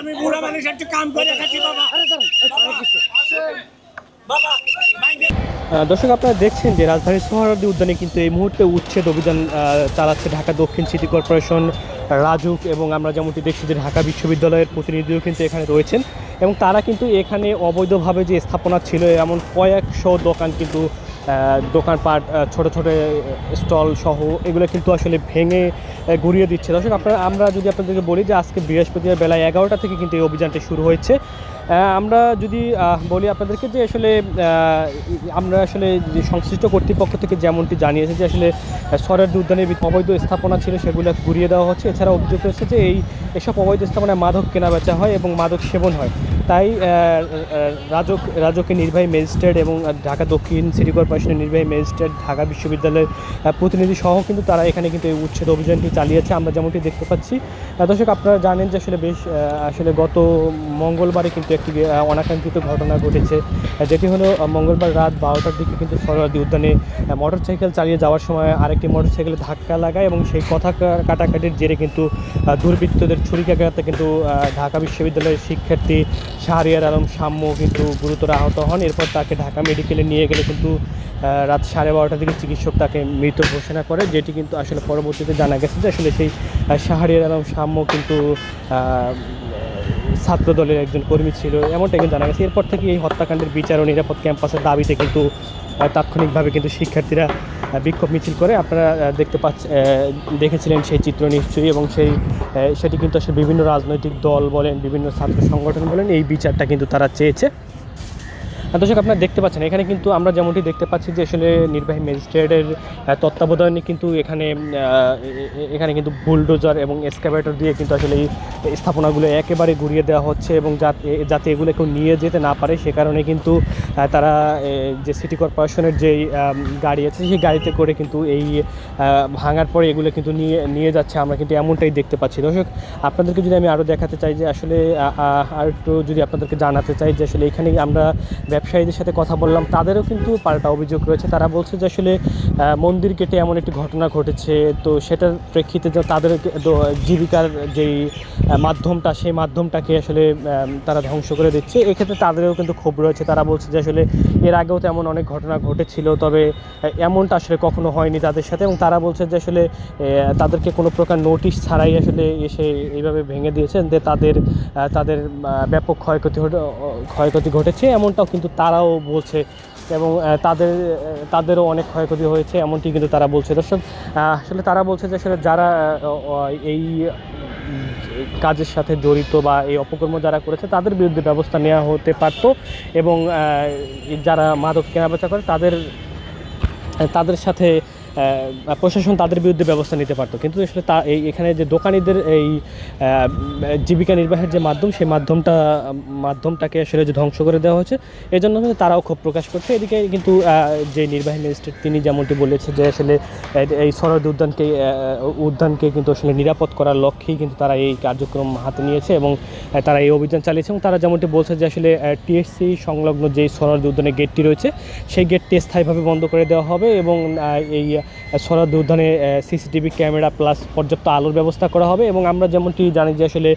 আমি মানুষ একটু কাম করে খাচ্ছি বাবা দর্শক, আপনারা দেখছেন যে রাজধানীর সোহরাওয়ার্দী উদ্যানে কিন্তু এই মুহূর্তে উচ্ছেদ অভিযান চালাচ্ছে ঢাকা দক্ষিণ সিটি কর্পোরেশন রাজুক এবং আমরা যেমনটি দেখছি যে ঢাকা বিশ্ববিদ্যালয়ের প্রতিনিধিও কিন্তু এখানে রয়েছেন এবং তারা কিন্তু এখানে অবৈধভাবে যে স্থাপনা ছিল, এমন কয়েকশো দোকান কিন্তু দোকানপাট ছোট ছোট স্টল সহ এগুলো কিন্তু আসলে ভেঙে ঘুরিয়ে দিচ্ছে। দর্শক, আপনারা, আমরা যদি আপনাদেরকে বলি যে আজকে বৃহস্পতিবার বেলায় এগারোটা থেকে কিন্তু এই অভিযানটি শুরু হয়েছে। আমরা যদি বলি আপনাদেরকে যে আসলে আমরা আসলে যে সংশ্লিষ্ট কর্তৃপক্ষ থেকে যেমনটি জানিয়েছে যে আসলে সরের উদ্যানের অবৈধ স্থাপনা ছিল, সেগুলো ঘুরিয়ে দেওয়া হচ্ছে। এছাড়া অভিযোগ রয়েছে যে এই এসব অবৈধ স্থাপনায় মাদক কেনা বেচা হয় এবং মাদক সেবন হয়। তাই রাজক রাজকের নির্বাহী ম্যাজিস্ট্রেট এবং ঢাকা দক্ষিণ সিটি কর্পোরেশনের নির্বাহী ম্যাজিস্ট্রেট, ঢাকা বিশ্ববিদ্যালয়ের প্রতিনিধি সহ কিন্তু তারা এখানে কিন্তু এই উচ্ছেদ অভিযানটি চালিয়েছে। আমরা যেমনটি দেখতে পাচ্ছি দর্শক আপনারা জানেন যে আসলে বেশ আসলে গত মঙ্গলবারে কিন্তু একটি অনাকাঙ্ক্ষিত ঘটনা ঘটেছে যেটি হলো মঙ্গলবার রাত বারোটার দিকে কিন্তু সরোয়ার্দী উদ্যানে মোটর সাইকেল চালিয়ে যাওয়ার সময় আরেকটি মোটর সাইকেলে ধাক্কা লাগায় এবং সেই কথা কাটাকাটির জেরে কিন্তু দুর্বৃত্তদের ছুরিকাঘাতে কিন্তু ঢাকা বিশ্ববিদ্যালয়ের শিক্ষার্থী শাহরিয়ার আলম সাম্য কিন্তু গুরুতর আহত হন। এরপর তাকে ঢাকা মেডিকেলে নিয়ে গেলে কিন্তু রাত সাড়ে বারোটার দিকে চিকিৎসক তাকে মৃত ঘোষণা করে, যেটি কিন্তু আসলে পরবর্তীতে জানা গেছে যে আসলে সেই শাহরিয়ার আলম সাম্য কিন্তু ছাত্র দলের একজন কর্মী ছিল এমনটা কিন্তু জানা গেছে। এরপর থেকে এই হত্যাকাণ্ডের বিচার ও নিরাপদ ক্যাম্পাসের দাবিতে কিন্তু তাৎক্ষণিকভাবে কিন্তু শিক্ষার্থীরা বিক্ষোভ মিছিল করে আপনারা দেখতে পাচ্ছেন দেখেছিলেন সেই চিত্র নিশ্চয়ই এবং সেই সেটি কিন্তু আসলে বিভিন্ন রাজনৈতিক দল বলেন, বিভিন্ন ছাত্র সংগঠন বলেন, এই বিচারটা কিন্তু তারা চেয়েছে। দর্শক আপনারা দেখতে পাচ্ছেন এখানে কিন্তু আমরা যেমনটি দেখতে পাচ্ছি যে আসলে নির্বাহী ম্যাজিস্ট্রেটের তত্ত্বাবধানে কিন্তু এখানে এখানে কিন্তু বুলডোজার এবং এসকাভেটর দিয়ে কিন্তু আসলে এই স্থাপনাগুলো একেবারে ঘুরিয়ে দেওয়া হচ্ছে এবং যাতে যাতে এগুলো কেউ নিয়ে যেতে না পারে সে কারণে কিন্তু তারা যে সিটি কর্পোরেশনের আম, গাড়ি আছে সেই গাড়িতে করে কিন্তু এই ভাঙার পরে এগুলো কিন্তু নিয়ে নিয়ে যাচ্ছে আমরা কিন্তু এমনটাই দেখতে পাচ্ছি। দর্শক আপনাদেরকে যদি আমি আরও দেখাতে চাই যে আসলে আর একটু যদি আপনাদেরকে জানাতে চাই যে আসলে এখানে আমরা ব্যবসায়ীদের সাথে কথা বললাম, তাদেরও কিন্তু পাল্টা অভিযোগ রয়েছে। তারা বলছে যে আসলে মন্দির কেটে এমন একটি ঘটনা ঘটেছে, তো সেটার প্রেক্ষিতে যে তাদের জীবিকার যেই মাধ্যমটা, সেই মাধ্যমটাকে আসলে তারা ধ্বংস করে দিচ্ছে। এক্ষেত্রে তাদেরও কিন্তু ক্ষোভ রয়েছে। তারা বলছে যে আসলে, এর আগেও তেমন অনেক ঘটনা ঘটেছিল, তবে এমনটা আসলে কখনো হয়নি তাদের সাথে এবং তারা বলছে যে আসলে তাদেরকে কোনো প্রকার নোটিশ ছাড়াই আসলে এসে এইভাবে ভেঙে দিয়েছেন যে তাদের তাদের ব্যাপক ক্ষয়ক্ষতি ক্ষয়ক্ষতি ঘটেছে, এমনটাও কিন্তু তারাও বলছে এবং তাদের, তাদেরও অনেক ক্ষয়ক্ষতি হয়েছে, এমনটি কিন্তু তারা বলছে। দর্শক আসলে তারা বলছে যে আসলে যারা এই কাজের সাথে জড়িত বা এই অপকর্ম যারা করেছে, তাদের বিরুদ্ধে ব্যবস্থা নেওয়া হতে পারত এবং যারা মাদক কেনাবেচা করে, তাদের তাদের সাথে প্রশাসন তাদের বিরুদ্ধে ব্যবস্থা নিতে পারতো। কিন্তু আসলে তা এই এখানে যে দোকানিদের এই জীবিকা নির্বাহের যে মাধ্যম, সেই মাধ্যমটা, মাধ্যমটাকে আসলে যে ধ্বংস করে দেওয়া হয়েছে এই জন্য তারাও ক্ষোভ প্রকাশ করছে। এদিকে কিন্তু যে নির্বাহী ম্যাজিস্ট্রেট তিনি যেমনটি বলেছে যে আসলে এই- এই সরদ উদ্যানকে উদ্যানকে কিন্তু আসলে নিরাপদ করার লক্ষ্যেই কিন্তু তারা এই কার্যক্রম হাতে নিয়েছে এবং তারা এই অভিযান চালিয়েছে। এবং তারা যেমনটি বলছে যে আসলে টিএসসি সংলগ্ন যে সরদ উদ্যানের গেটটি রয়েছে, সেই গেটটি স্থায়ীভাবে বন্ধ করে দেওয়া হবে এবং এই সরদ উদ্যানে সিসিটিভি ক্যামেরা প্লাস পর্যাপ্ত আলোর ব্যবস্থা করা হবে এবং আমরা যেমনটি জানি যে আসলে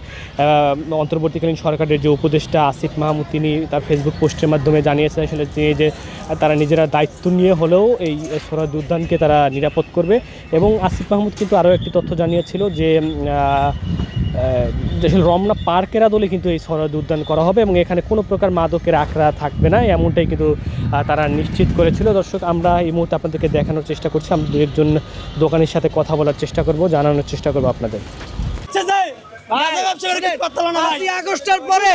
অন্তর্বর্তীকালীন সরকারের যে উপদেষ্টা আসিফ মাহমুদ, তিনি তার ফেসবুক পোস্টের মাধ্যমে জানিয়েছেন আসলে তিনি যে তারা নিজেরা দায়িত্ব নিয়ে হলেও এই সরদ উদ্যানকে তারা নিরাপদ করবে। এবং আসিফ মাহমুদ কিন্তু আরও একটি তথ্য জানিয়েছিল যে রমনা পার্কের আদলে কিন্তু এই সরদ উদ্যান করা হবে এবং এখানে কোনো প্রকার মাদকের আখড়া থাকবে না এমনটাই কিন্তু তারা নিশ্চিত করেছিল। দর্শক আমরা এই মুহূর্তে আপনাদেরকে দেখানোর চেষ্টা করছি। আমরা দু একজন দোকানের সাথে কথা বলার চেষ্টা করব জানানোর চেষ্টা করব আপনাদের। পাঁচই আগস্টের পরে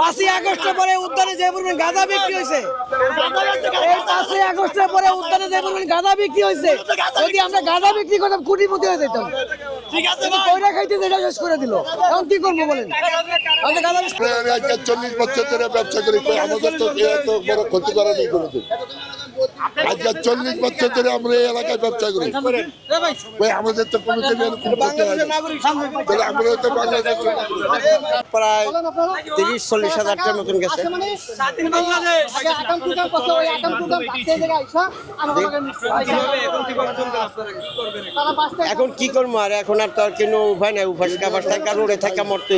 পাঁচই আগস্টের পরে উদ্যানে যে পরিমাণ গাঁদা বিক্রি হয়েছে পাঁচই আগস্টের পরে উদ্যানে যে পরিমাণ গাঁদা বিক্রি হয়েছে যদি আমরা গাঁদা বিক্রি করতাম কোটিপতি হয়ে যেতাম। কইরা খাইতে যেটা শেষ করে দিল। এখন কি করব বলেন? আমি আজকে চল্লিশ বছর ধরে ব্যবসা করি তো আমাদের তো এত বড় ক্ষতি করা নেই কোনোদিন। আজকে চল্লিশ বছর ধরে আমরা এই এলাকায় ব্যবসা করি। ভাই আমাদের তো কোনো। তাহলে আমরা প্রায় তিরিশ চল্লিশ হাজারটার মতন গেছে। এখন কি করব? আর এখন আর তো আর কোনো উপায় নাই। উপাস কাপাস থাকা রোডে থাকা মরতে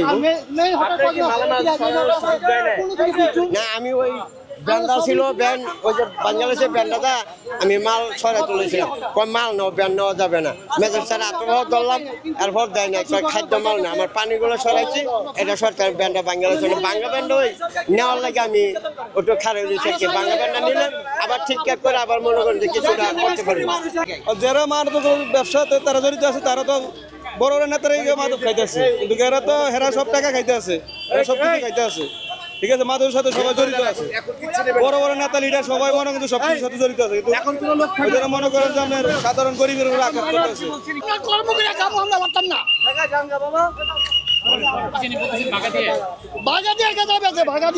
না আমি ওই ব্যান্ডা ছিল ব্যান্ড ওই যে বাংলাদেশের ব্যান্ডাটা আমি মাল সরাই তুলেছিলাম। কই মাল নাও ব্যান্ড নেওয়া যাবে না। মেজর স্যার আত্মভাব ধরলাম এরপর দেয় না খাদ্য মাল না আমার পানিগুলো সরাইছি এটা সরকার ব্যান্ডটা বাংলাদেশ বাংলা ব্যান্ড ওই নেওয়ার লাগে আমি ওটা খারাপ দিয়েছি বাংলা ব্যান্ডটা নিলে আবার ঠিকঠাক করে আবার মনে করেন যে কিছুটা করতে পারি। যারা মাদক ব্যবসাতে তারা জড়িত আছে, তারা তো বড় নেতারাই মাদক খাইতে আছে। কিন্তু এরা তো হেরা সব টাকা খাইতে আছে সব কিছু খাইতে আছে। ঠিক আছে মাদকের সাথে সবাই জড়িত আছে। বড় বড় নেতা লিডার সবাই মনে কিন্তু সবকিছুর সাথে জড়িত আছে কিন্তু ওই মনে করেন যে আপনার সাধারণ গরিবের উপর আঘাত করতেছে।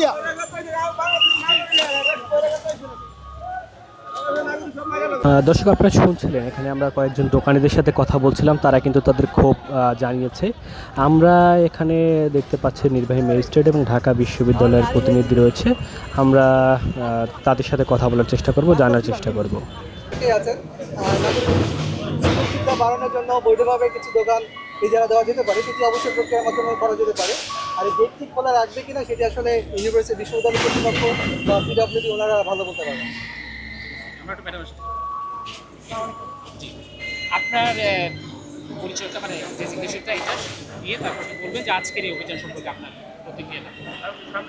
আহ, দর্শক, আপনারা শুনছিলেন, এখানে আমরা কয়েকজন দোকানিদের সাথে কথা বলছিলাম, তারা কিন্তু তাদের ক্ষোভ জানিয়েছে। আমরা এখানে দেখতে পাচ্ছি নির্বাহী ম্যাজিস্ট্রেট এবং ঢাকা বিশ্ববিদ্যালয়ের প্রতিনিধি রয়েছে। আমরা তাদের সাথে কথা বলার চেষ্টা করব, জানার চেষ্টা করব। বাড়ানোর জন্য বৈধভাবে কিছু দোকান ইজারা দেওয়া যেতে পারে, সেটি অবশ্যই প্রক্রিয়ার মাধ্যমে করা যেতে পারে। আর এই গেট ঠিক খোলা রাখবে কিনা, সেটি আসলে ইউনিভার্সিটি বিশ্ববিদ্যালয় কর্তৃপক্ষ বা পিডব্লিউডি ওনারা ভালো বলতে পারবেন। আমরা একটু ম্যাডামের জি। আপনার পরিচয়টা মানে ডেজিগনেশনটা এটা দিয়ে তারপর বলবেন যে আজকের এই অভিযান সম্পর্কে আপনার প্রতিক্রিয়াটা।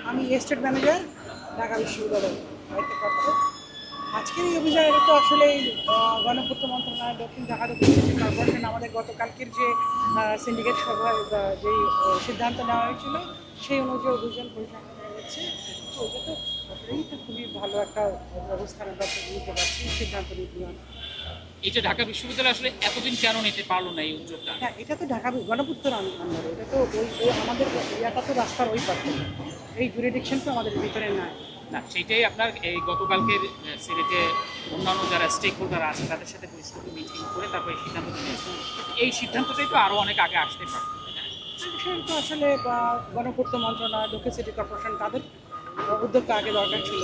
আমি স্টেট ম্যানেজার ঢাকা বিশ্ববিদ্যালয় আজকের এই অভিযান, এটা তো আসলে গণপূর্ত মন্ত্রণালয়, দক্ষিণ ঢাকা দক্ষিণ সিটি কর্পোরেশন, আমাদের গতকালকের যে সিন্ডিকেট সভায় যেই সিদ্ধান্ত নেওয়া হয়েছিল, সেই অনুযায়ী অভিযান পরিচালনা করা হচ্ছে। তো, এটা তো আসলেই তো খুবই ভালো একটা অবস্থান আমরা নিতে পারছি সিদ্ধান্ত নিতে এটা ঢাকা বিশ্ববিদ্যালয় আসলে এতদিন কেন নিতে পারল না এই উদ্যোগটা? হ্যাঁ এটা তো ঢাকা গণপূর্তর আন্ডারে এটা তো ওই ওই আমাদের ইয়াটা তো রাস্তার ওই পাশে। এই জুরিডিকশন তো আমাদের ভিতরে নাই। না সেটাই আপনার এই গতকালকের সিলেটে অন্যান্য যারা স্টেক হোল্ডার আছে তাদের সাথে পরিস্থিতি মিটিং করে তারপর এই সিদ্ধান্ত নিয়েছে এই সিদ্ধান্তটাই তো আরও অনেক আগে আসতে পারত তো আসলে গণপূর্ত মন্ত্রণালয় দক্ষিণ সিটি কর্পোরেশন তাদের উদ্যোগটা আগে দরকার ছিল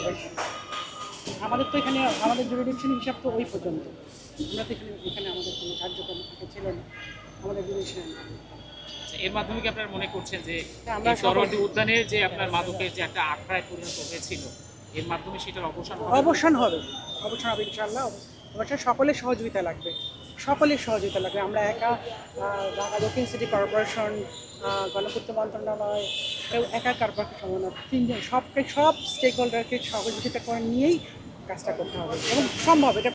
আমাদের তো এখানে আমাদের জুরিডিকশন হিসাব তো ওই পর্যন্ত। আমরা তো এখানে এখানে আমাদের কোনো কার্যক্রম ছিল না আমাদের জুরিডিকশন আচ্ছা, এর মাধ্যমে কি আপনারা মনে করছেন যে আমরা সরোয়ার্দী উদ্যানের যে আপনার মাদকের যে একটা আখড়ায় পরিণত হয়েছিল এর মাধ্যমে সেটার অবসান হবে? অবসান হবে অবসান হবে ইনশাল্লাহ অবশ্য সকলের সহযোগিতা লাগবে। সকলের সহযোগিতা লাগবে। আমরা একা ঢাকা দক্ষিণ সিটি কর্পোরেশন গণপূর্ত মন্ত্রণালয় একা কারবারকে সমন্বয়, তিনজন, সবকে, সব স্টেক হোল্ডারকে সহযোগিতা করে নিয়েই কাজটা করতে হবে। এবং সম্ভব, এটা